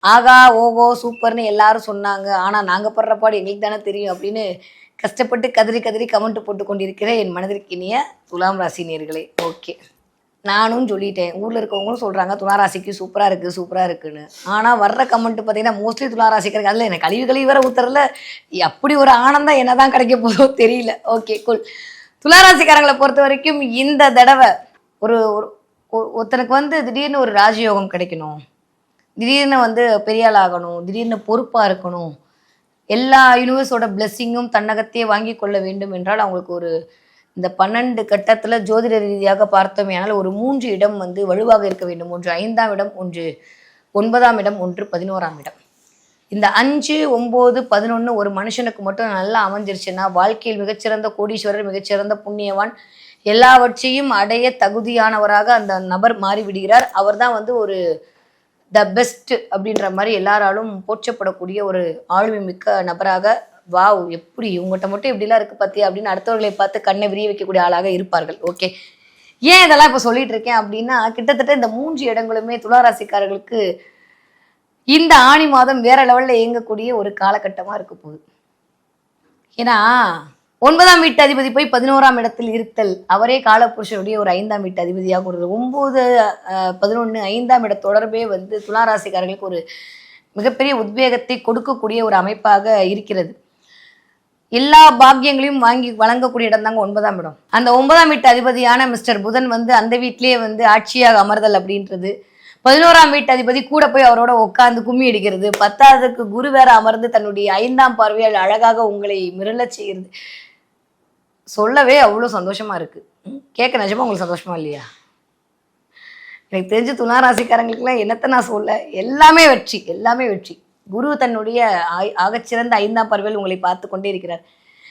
ஆகா ஓகோ சூப்பர்னு எல்லாரும் சொன்னாங்க. ஆனால் நாங்கள் படுற பாடு எங்களுக்கு தானே தெரியும் அப்படின்னு கஷ்டப்பட்டு கதறி கதறி கமெண்ட் போட்டு கொண்டிருக்கிற என் மனதிற்கு இனிய துலாம் ராசி நேர்களே. ஓகே நானும் சொல்லிட்டேன். ஊரில் இருக்கவங்களும் சொல்கிறாங்க துளாராசிக்கு சூப்பராக இருக்குது சூப்பராக இருக்குன்னு. ஆனால் வர்ற கமெண்ட் பார்த்தீங்கன்னா மோஸ்ட்லி துளாராசிக்கிறதுக்கு அதில் எனக்கு கழிவு கழிவு வர ஊத்துறதுல அப்படி ஒரு ஆனந்தம் என்ன தான் கிடைக்க போதோ தெரியல. ஓகே குல் துளாராசிக்காரங்களை பொறுத்த வரைக்கும் இந்த தடவை ஒரு ஒரு- ஒரு- ஒருத்தனுக்கு வந்து திடீர்னு ஒரு ராஜயோகம் கிடைக்கணும். திடீர்னு வந்து பெரிய ஆகணும் திடீர்னு பொறுப்பாக இருக்கணும். எல்லா யூனிவர்ஸோட பிளெஸ்ஸிங்கும் தன்னகத்தையே வாங்கி கொள்ள வேண்டும் என்றால் அவங்களுக்கு ஒரு இந்த பன்னெண்டு கட்டத்தில் ஜோதிட ரீதியாக பார்த்தோமேனால் ஒரு மூன்று இடம் வந்து வலுவாக இருக்க வேண்டும். ஒன்று ஐந்தாம் இடம் ஒன்று ஒன்பதாம் இடம் ஒன்று பதினோராம் இடம். இந்த அஞ்சு ஒம்பது பதினொன்று ஒரு மனுஷனுக்கு மட்டும் நல்லா அமைஞ்சிருச்சுன்னா வாழ்க்கையில் மிகச்சிறந்த கோடீஸ்வரர் மிகச்சிறந்த புண்ணியவான் எல்லாவற்றையும் அடைய தகுதியானவராக அந்த நபர் மாறிவிடுகிறார். அவர் அவர்தான் வந்து ஒரு த பெஸ்ட் அப்படின்ற மாதிரி எல்லாராலும் போற்றப்படக்கூடிய ஒரு ஆளுமை மிக்க நபராக வாவ் எப்படி? இவங்ககிட்ட மட்டும் இப்படிலாம் இருக்கு பத்தி அப்படின்னு அடுத்தவர்களை பார்த்து கண்ணை விரிய வைக்கக்கூடிய ஆளாக இருப்பார்கள். ஓகே ஏன் இதெல்லாம் இப்போ சொல்லிட்டு இருக்கேன் அப்படின்னா கிட்டத்தட்ட இந்த மூன்று இடங்களுமே துளாராசிக்காரர்களுக்கு இந்த ஆணி மாதம் வேற லெவல்ல இயங்கக்கூடிய ஒரு காலகட்டமா இருக்க போகுது. ஏன்னா ஒன்பதாம் வீட்டு அதிபதி போய் பதினோராம் இடத்தில் இருத்தல். அவரே காலபுருஷனுடைய ஒரு ஐந்தாம் வீட்டு அதிபதியாக கொடுத்தது ஒன்பது பதினொன்று ஐந்தாம் இட தொடர்பே வந்து துளாராசிக்காரர்களுக்கு ஒரு மிகப்பெரிய உத்வேகத்தை கொடுக்கக்கூடிய ஒரு அமைப்பாக இருக்கிறது. எல்லா பாக்கியங்களையும் வாங்கி வழங்கக்கூடிய இடம் தாங்க ஒன்பதாம் இடம். அந்த ஒன்பதாம் வீட்டு அதிபதியான மிஸ்டர் புதன் வந்து அந்த வீட்டிலேயே வந்து ஆட்சியாக அமர்தல் அப்படின்றது. பதினோராம் வீட்டு அதிபதி கூட போய் அவரோட உட்கார்ந்து கும்மி அடிக்கிறது. பத்தாவதுக்கு குரு வேற அமர்ந்து தன்னுடைய ஐந்தாம் பார்வையால் அழகாக உங்களை மிரளச் செய்கிறது. சொல்லவே அவ்வளோ சந்தோஷமா இருக்கு. கேட்க நிஜமா உங்களுக்கு சந்தோஷமா இல்லையா? எனக்கு தெரிஞ்சு துணாராசிக்காரங்களுக்குலாம் என்னத்தை நான் சொல்ல எல்லாமே வெற்றி எல்லாமே வெற்றி. குரு தன்னுடைய ஆய்- ஆகச்சிறந்த ஐந்தாம் பார்வையில் உங்களை பார்த்து கொண்டே இருக்கிறார்.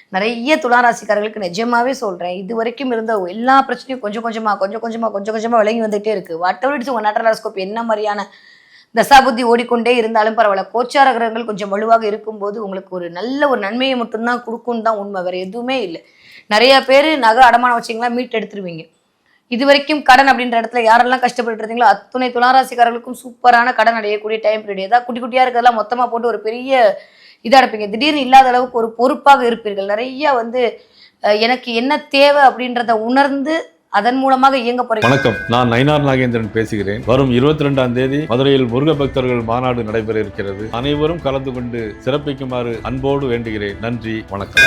நிறைய துளாராசிக்காரர்களுக்கு நிஜமாவே சொல்கிறேன் இது வரைக்கும் இருந்த எல்லா பிரச்சனையும் கொஞ்சம் கொஞ்சமா கொஞ்சம் கொஞ்சமாக கொஞ்சம் கொஞ்சமாக விளங்கி வந்துகிட்டே இருக்கு. வாட் எவர் இட்ஸ் உங்கள் நட்டராஸ்கோப் என்ன மாதிரியான தசாபுத்தி ஓடிக்கொண்டே இருந்தாலும் பரவாயில்ல. கோச்சார கிரகங்கள் கொஞ்சம் வலுவாக இருக்கும்போது உங்களுக்கு ஒரு நல்ல ஒரு நன்மையை மட்டும்தான் கொடுக்கும் தான் உண்மை. வேற எதுவுமே இல்லை. நிறைய பேர் நகை அடமானம் வச்சிங்களா மீட் எடுத்துருவீங்க. இது வரைக்கும் கடன் அப்படின்ற இடத்துல யாரெல்லாம் கஷ்டப்பட்டு இருந்தீங்களோ அத்துணை துளாராசிக்காரர்களுக்கும் சூப்பரான கடன் அடையக்கூடிய டைம் பீரியட் ஏதாவது குட்டி குட்டியா இருக்கிறதெல்லாம் மொத்தமா போட்டு ஒரு பெரிய இதாக இருப்பீங்க திடீர்னு இல்லாத அளவுக்கு ஒரு பொறுப்பாக இருப்பீர்கள். நிறைய வந்து எனக்கு என்ன தேவை அப்படின்றத உணர்ந்து அதன் மூலமாக இயங்க போறீங்க. வணக்கம். நான் நயினார் நாகேந்திரன் பேசுகிறேன். வரும் இருபத்தி ரெண்டாம் தேதி மதுரையில் முருக பக்தர்கள் மாநாடு நடைபெற இருக்கிறது. அனைவரும் கலந்து கொண்டு சிறப்பிக்குமாறு அன்போடு வேண்டுகிறேன். நன்றி. வணக்கம்.